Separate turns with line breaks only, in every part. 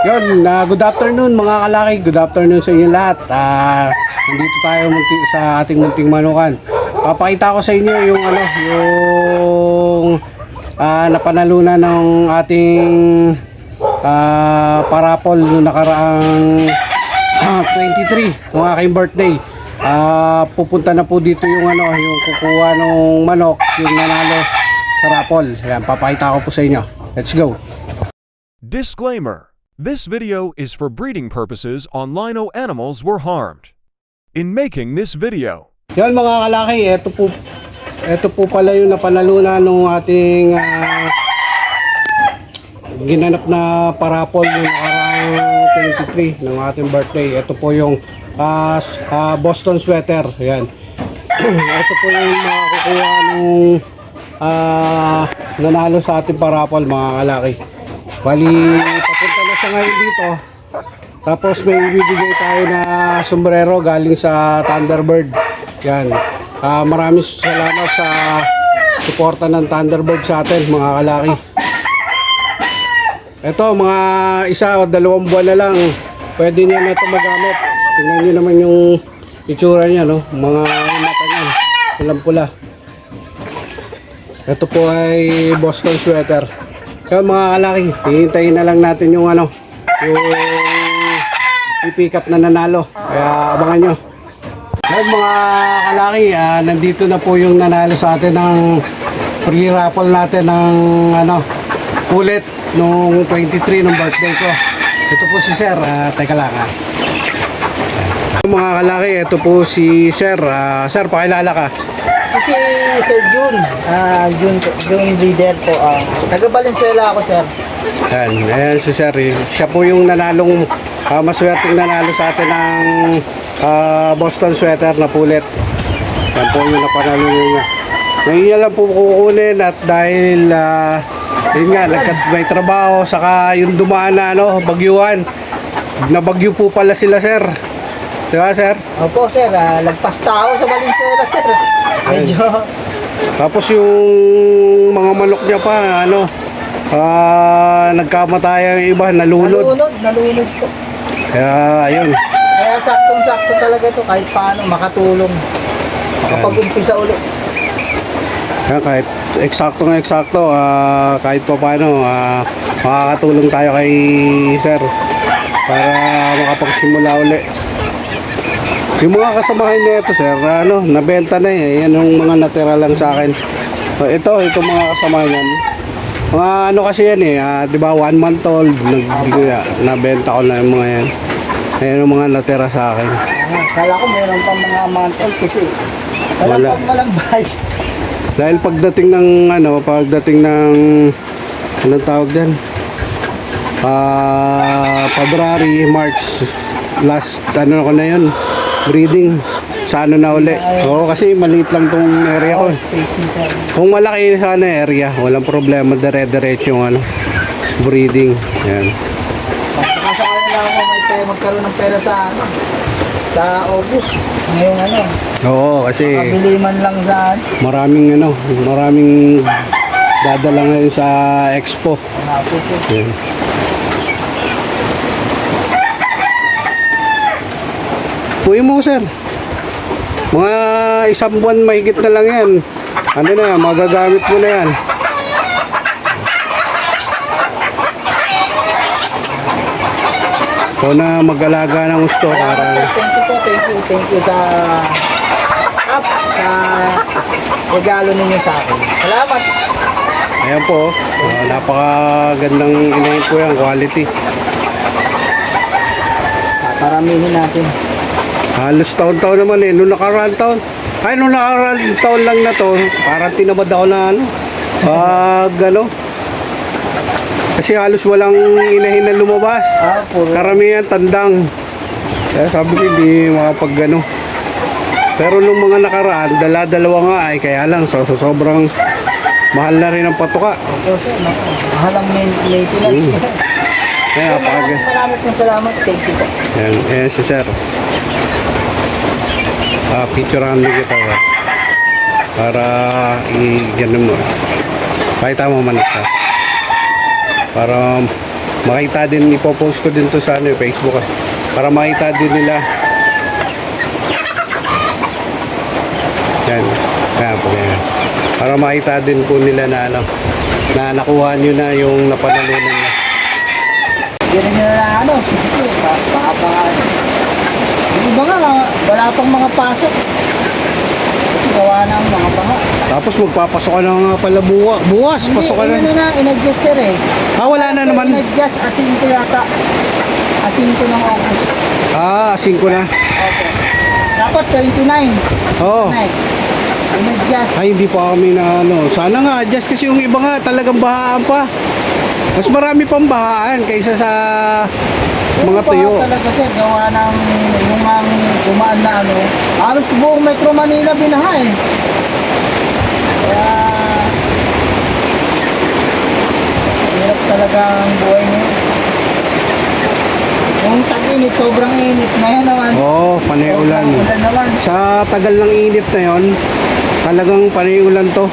Yun, na good afternoon mga kalaki. Good afternoon sa inyo lahat. Ah, nandito tayo munti, sa ating munting manukan. Papakita ko sa inyo yung ano, yung ah, napanalunan ng ating ah, parapol noong nakaraang 23 ng aking birthday. Ah, pupunta na po dito yung ano, yung kukuha ng manok, yung nanalo sa raffle. Ayan, papakita ko po sa inyo. Let's go.
Disclaimer This video is for breeding purposes on lino animals were harmed. In making this video,
Yan mga kalaki, ito po ito po pala yung napanalunan ng ating ah, ginanap na parapol yung nakarang 23 ng ating birthday. Ito po yung s- ah, Boston sweater. Yan. ito po yung makukuha nung ah, nanalo sa ating parapol mga kalaki. Bali, papunta siya ngayon dito. Tapos may ibibigay tayo na sombrero galing sa Thunderbird. Yan. Ah, maraming salamat sa suporta ng Thunderbird sa atin, mga kalaki. Ito, mga isa o dalawang buwan na lang, pwede niya na ito magamit. Tingnan niyo naman yung itsura niya, no? Mga mata niya, pulang-pula. Ito po ay Boston sweater. Kaya mga kalaki, hihintayin na lang natin yung ano, yung i-pick up na nanalo. Kaya abangan nyo. Ngayon mga kalaki, ah, nandito na po yung nanalo sa atin ng free raffle natin ng ano, ulit nung 23 ng birthday ko. Ito po si Sir. Ah, teka lang ah. Mga kalaki, ito po si Sir. Ah, sir, pakilala ka.
Kasi Sir Jun, ah Jun, Jun leader po. ah taga Valenzuela ako, sir.
Yan, ayan si Sir. eh. Siya po yung nanalong, uh, maswerteng nanalo sa atin ng ah, Boston sweater na pulit. Yan po yung napanalo niya. Ngayon niya lang po kukunin at dahil ah, yun nga, nagkat may trabaho, saka yung dumaan na ano, bagyuhan. Nabagyo po pala sila Sir. Di ba Sir?
Opo, sir. ah lagpas tao sa Valenzuela, sir. Medyo,
Tapos yung mga manok niya pa, ano, ah, nagkamatay ang iba, nalunod.
nalunod, nalunod po.
Kaya ayun.
Kaya saktong-sakto talaga ito kahit paano makatulong. Makapag-umpisa ulit.
Kaya kahit eksakto ng eksakto, ah, kahit pa paano, ah, makakatulong tayo kay sir para makapagsimula uli. Yung mga kasamahan na ito, sir, ano, nabenta na eh. Yan yung mga natira lang sa akin. So, ito, itong mga kasamahan yan. Mga ano kasi yan eh, ah, di ba, one month old, nag, na, nabenta ko na yung mga yan. Ayan yung mga natira sa akin.
Ah, kala ko meron pa mga month old kasi wala,
Wala.
pang walang bahay.
Dahil pagdating ng ano, pagdating ng anong tawag din? Ah, February, March last ano ko na 'yon, breeding sa ano na uli. Oo, kasi maliit lang tong area ko. Kung malaki sana area, walang problema, dire-diretso yung ano, breeding. Ayan.
Baka sa kanila ako may pera, magkaroon ng pera sa ano, sa August. Ngayong ano,
Oo, kasi
kabili man lang sa ano.
maraming ano, maraming dadala ngayon sa expo. Ayan. Puwi mo, sir. Mga isang buwan mahigit na lang yan. Ano na, magagamit mo na yan. Ikaw na mag-alaga ng gusto para.
Thank you po, thank you, thank you sa app, sa regalo ninyo sa akin. Salamat.
Ayan po, uh, napakagandang inahin po yan, quality.
Paramihin natin.
Halos taon-taon naman eh. Nung nakaraan taon, ay nung nakaraan taon lang na to, parang tinamad ako na ano, pag ano, kasi halos walang inahin na lumabas.
Ah, puro.
Karamihan tandang. Kaya sabi ko hindi makapag ano. Pero nung mga nakaraan, dala-dalawa nga ay kaya lang so, so sobrang mahal na rin ang patuka.
Opo, sir. Mahal ang main- maintenance.
Mm. Kaya
Sir,
napaka
maraming salamat. Thank you po.
Ayan, ayan si sir. Ah, picturean mo kita ba? Para i-gano mo. Pakita mo man ito. Para makita din ipopost ko din to sa ano, Facebook ah. para makita din nila yan yan po yan para makita din po nila na ano na nakuha nyo na yung napanalunan
Hindi rin nila na ano, sige, ba- baka pa. Yung wala pang mga pasok. Kasi gawa ng mga banga.
tapos magpapasok ka na nga pala buwa, buwas
Hindi,
pasok ka na
ano na, in-adjust sir eh.
ah wala na naman
In-adjust, asinto yata. Asinto ng August.
ah 5 na
Okay. Dapat 29.
oo
Night. In-adjust.
Ay, hindi pa kami na ano. Sana nga, just kasi yung iba nga talagang bahaan pa. Mas marami pang bahaan kaysa sa mga tuyo.
talaga sir, gawa ng yung ang gumaan na ano. Halos buong Metro Manila binaha eh. Kaya hirap talaga ang buhay niya. Yung tag-init, sobrang init. Ngayon naman,
Oo, oh, panay ulan.
sobrang ulan naman.
Sa tagal ng init na yon, talagang panay ulan to.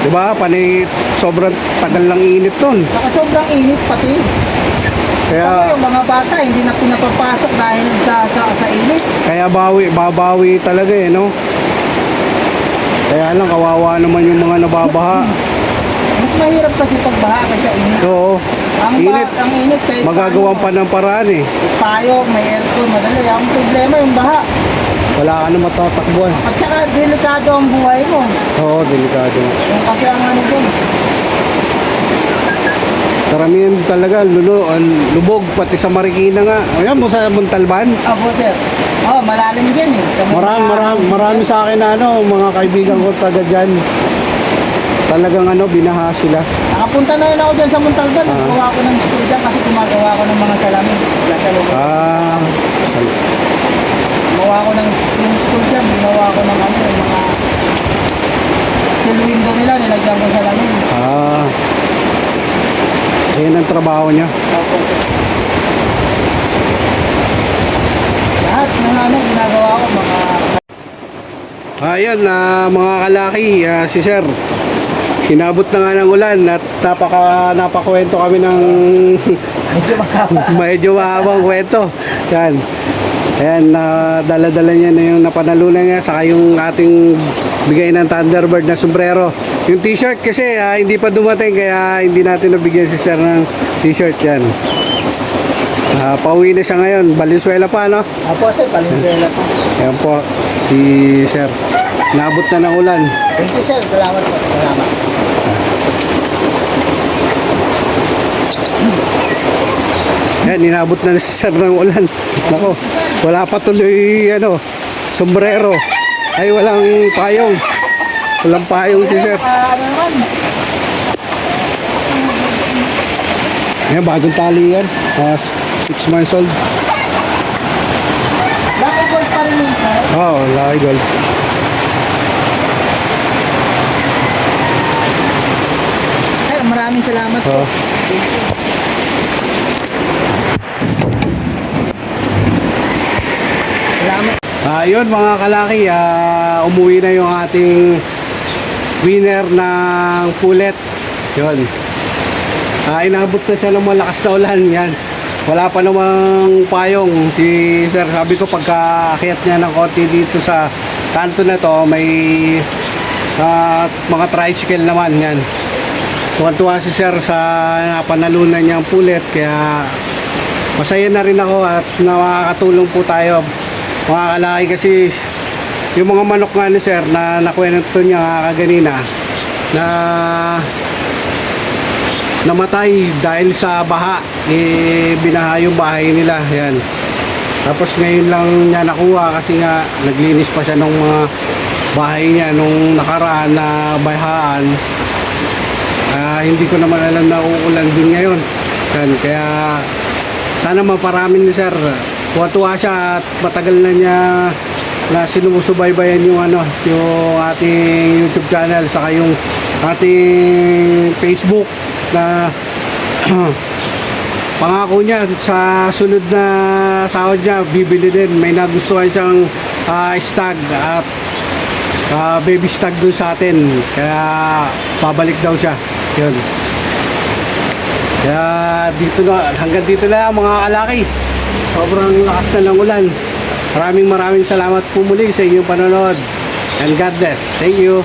Diba? Panay sobrang tagal ng init ton.
Saka sobrang init pati. Kaya yung mga bata hindi na pinapapasok dahil sa sa, sa init.
kaya bawi, babawi talaga eh, no? Kaya lang, kawawa naman yung mga nababaha.
Mas mahirap kasi pagbaha kaysa init.
Oo,
Ang
init.
Ba, ang init kahit
magagawan pa ng paraan eh.
payong, may aircon, madali. Ang problema yung baha.
Wala ka na matatakbuhan.
At saka delikado ang buhay mo.
Oo, delikado.
Yung kasi ang ano dun.
Karamihan talaga, lulo, an- lubog, pati sa Marikina nga. Ayan mo sa Montalban.
Apo sir. Oh, malalim din eh. Sa
Marami, marami, marami sa akin na ano, mga kaibigan ko taga dyan. Talagang ano, binaha sila.
Nakapunta na yun ako dyan sa Montalban.
Ah.
Nagawa ko ng school dyan kasi gumagawa ko ng mga salamin. Nasa loob.
Ah,
Gumawa ko ng yung school dyan. Ginawa ko ng ano, yung mga steel window nila. Nilagyan ko sa lamin.
ah. Ayan ang trabaho niya.
Opo. Lahat ng ano, ginagawa ko, mga
Ayan, na mga kalaki, ah, si Sir. Hinabot na nga ng ulan at napaka napakwento kami ng
medyo makaba.
medyo mahabang kwento. Yan. Ayan, na dala-dala niya na yung napanalunan niya saka yung ating bigay ng Thunderbird na sombrero. Yung t-shirt kasi ah, hindi pa dumating kaya hindi natin nabigyan si Sir ng t-shirt yan. Ah, pauwi na siya ngayon. Valenzuela pa, no?
Apo, sir, palinsuela po.
Ayan po, si Sir. Nabot na ng ulan.
Thank you, sir. Salamat po. Salamat.
Yan, inabot na na si Sir ng ulan. Nako, wala pa tuloy, ano, sombrero. Ay, walang payong. Walang payong si Sir.
Ah?
Ayan, bagong tali yan. 6 months old.
Lucky gold pa rin yun, sir.
Oo, oh, laki gold.
Sir, maraming salamat po.
Oo.
Thank you. Salamat.
Ah, yun mga kalaki, ah, umuwi na yung ating winner ng pulet. Yun. Ah, inabot na siya ng malakas na ulan. Yan. Wala pa namang payong. Si Sir, sabi ko pagka akyat niya ng konti dito sa kanto na to, may ah, mga tricycle naman. Yan. Tuwan-tuwa si Sir sa napanalunan niyang pulet. Kaya masaya na rin ako at nakakatulong po tayo mga kalaki kasi yung mga manok nga ni sir na nakwento niya kaganina na namatay dahil sa baha eh binaha yung bahay nila yan tapos ngayon lang niya nakuha kasi nga naglinis pa siya ng mga bahay niya nung nakaraan na bahaan Ah, hindi ko naman alam na uulan din ngayon. Yan, kaya sana maparami ni sir. Tuwa-tuwa siya at matagal na niya na sinusubaybayan yung ano, yung ating YouTube channel saka yung ating Facebook na pangako niya sa sunod na sahod niya bibili din may nagustuhan siyang ah, stag at Ah, baby stag dun sa atin. Kaya pabalik daw siya. Yun. Kaya dito na, hanggang dito na mga kalaki. Sobrang lakas na ng ulan. Maraming maraming salamat po muli sa inyong panonood. And God bless. Thank you.